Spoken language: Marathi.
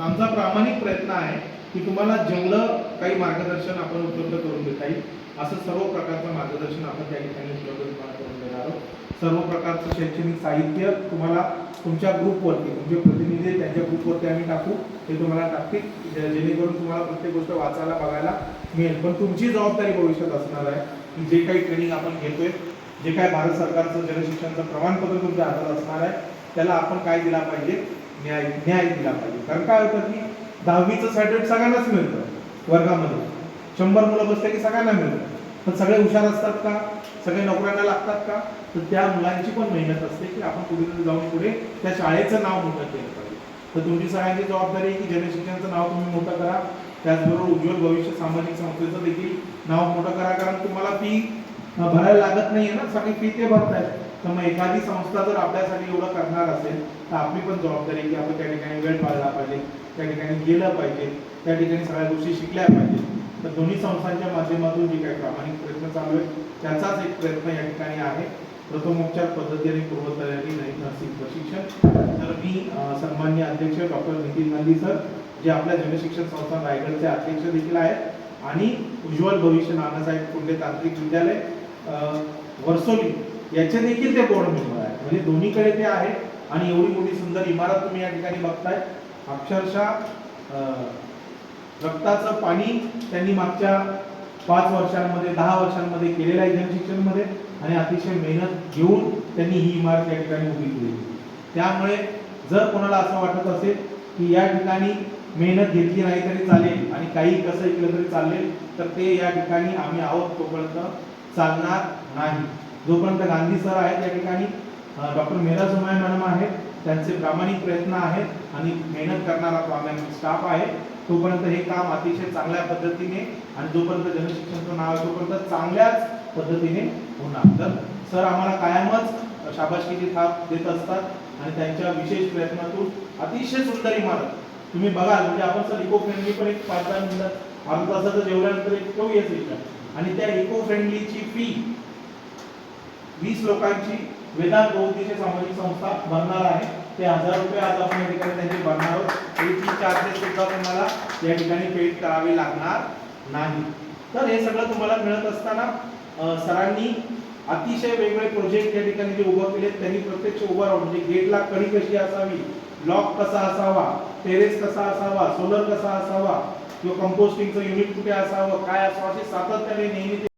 आमचा प्रामाणिक प्रयत्न आहे की तुम्हाला जेवढं काही मार्गदर्शन आपण उपलब्ध करून देता येईल. असं सर्व प्रकारचं मार्गदर्शन आपण त्या ठिकाणी उपलब्ध तुम्हाला करून देणार आहोत. सर्व प्रकारचं शैक्षणिक साहित्य तुम्हाला तुमच्या ग्रुपवरती तुमचे प्रतिनिधी त्यांच्या ग्रुपवरती आम्ही टाकू. ते तुम्हाला टाकतील जेणेकरून तुम्हाला प्रत्येक गोष्ट वाचायला बघायला मिळेल. पण तुमची जबाबदारी भविष्यात असणार आहे की जे काही ट्रेनिंग आपण घेतोय जे काय भारत सरकारचं जलशिक्षणाचं प्रमाणपत्र तुमच्या हातात असणार आहे त्याला आपण काय दिला पाहिजे न्याय न्याय दिला पाहिजे. कारण काय होतं की दहावीचं सर्टिफिकेट सगळ्यांनाच मिळतं वर्गामध्ये. शंभर मुलं बसले की सगळ्यांना मिळतं. पण सगळे हुशार असतात का? सगळे नोकऱ्यांना लागतात का? तर त्या मुलांची पण मेहनत असते की आपण कुठेतरी जाऊन पुढे त्या शाळेचं नाव मोठं केलं पाहिजे. तर तुमची सगळ्यांची जबाबदारी आहे की जनशिक्षणाचं नाव तुम्ही मोठं करा. त्याचबरोबर उज्ज्वल भविष्य सामाजिक संस्थेचं देखील नाव मोठं करा. कारण तुम्हाला फी भरायला लागत नाहीये ना सगळी फी ते भरतायत. तर मग एखादी संस्था जर आपल्यासाठी एवढं करणार असेल तर आपली पण जबाबदारी की आपण त्या ठिकाणी वेळ पाळला पाहिजे त्या ठिकाणी गेलं पाहिजे त्या ठिकाणी सगळ्या गोष्टी शिकल्या पाहिजे. तर दोन्ही संस्थांच्या माध्यमातून जे काही प्रामाणिक प्रयत्न चालू आहे त्याचाच एक प्रयत्न या ठिकाणी आहे. प्रथमोपचार पद्धती आणि पूर्वतयारी नाही नर्सिंग प्रशिक्षण. तर मी सन्मान्य अध्यक्ष डॉक्टर नितीन गांधी सर जे आपल्या जनशिक्षण संस्था रायगडचे अध्यक्ष देखील आहेत. आणि उज्ज्वल भविष्य नानासाहेब कुंडे तांत्रिक विद्यालय. वर्सोली याचे देखील ते बोर्ड मेंबर आहेत? म्हणजे दोन्हीकडे ते आहे आणि एवढी मोठी सुंदर इमारत तुम्ही या ठिकाणी बघताय. अक्षरशः रक्ताचं पाणी त्यांनी मागच्या पाच वर्षांमध्ये दहा वर्षांमध्ये केलेलं आहे जनशिक्षणमध्ये आणि अतिशय मेहनत घेऊन त्यांनी ही इमारत या ठिकाणी उभी केली त्यामुळे जर कोणाला असं वाटत असेल की या ठिकाणी मेहनत घेतली नाही तरी चालेल आणि काही कसं ऐकलं तरी चालेल तर ते या ठिकाणी आम्ही आहोत तोपर्यंत चालणार नाही. जोपर्यंत गांधी सर आहेत या ठिकाणी डॉक्टर मेरा सुमाय मॅडम आहेत त्यांचे प्रामाणिक प्रयत्न आहेत आणि मेहनत करणारा प्रामाणिक स्टाफ आहे तोपर्यंत हे काम अतिशय चांगल्या पद्धतीने आणि जोपर्यंत जनशिक्षणचं नाव आहे तोपर्यंत चांगल्याच पद्धतीने होणार. तर सर आम्हाला कायमच शाबासकीची थाप देत असतात आणि त्यांच्या विशेष प्रयत्नातून अतिशय सुंदर इमारत. तुम्ही बघाल म्हणजे आपण सर इको फ्रेंडली पण एक पाच दहा मिनिटात अर्धा तासाचं जेवल्यानंतर एक ठेवूया विचार आणि त्या इको फ्रेंडलीची फी वीस लोकांची वेदांत बौद्धिक सामाजिक संस्था भरणार आहे. ते हजार रुपये आज आपण या ठिकाणी त्यांची भरणार आहोत. त्याची चार्जेस सुद्धा तुम्हाला या ठिकाणी पेड करावे लागणार नाही. तर हे सगळं तुम्हाला मिळत असताना सरांनी अतिशय वेगवेगळे प्रोजेक्ट या ठिकाणी जे उभं केले त्यांनी प्रत्यक्ष उभं राहून म्हणजे गेटला कडी कशी असावी लॉक कसा असावा टेरेस कसा असावा सोलर कसा असावा किंवा कंपोस्टिंगचं युनिट कुठे असावं काय असावं असे सातत्याने नेहमी ते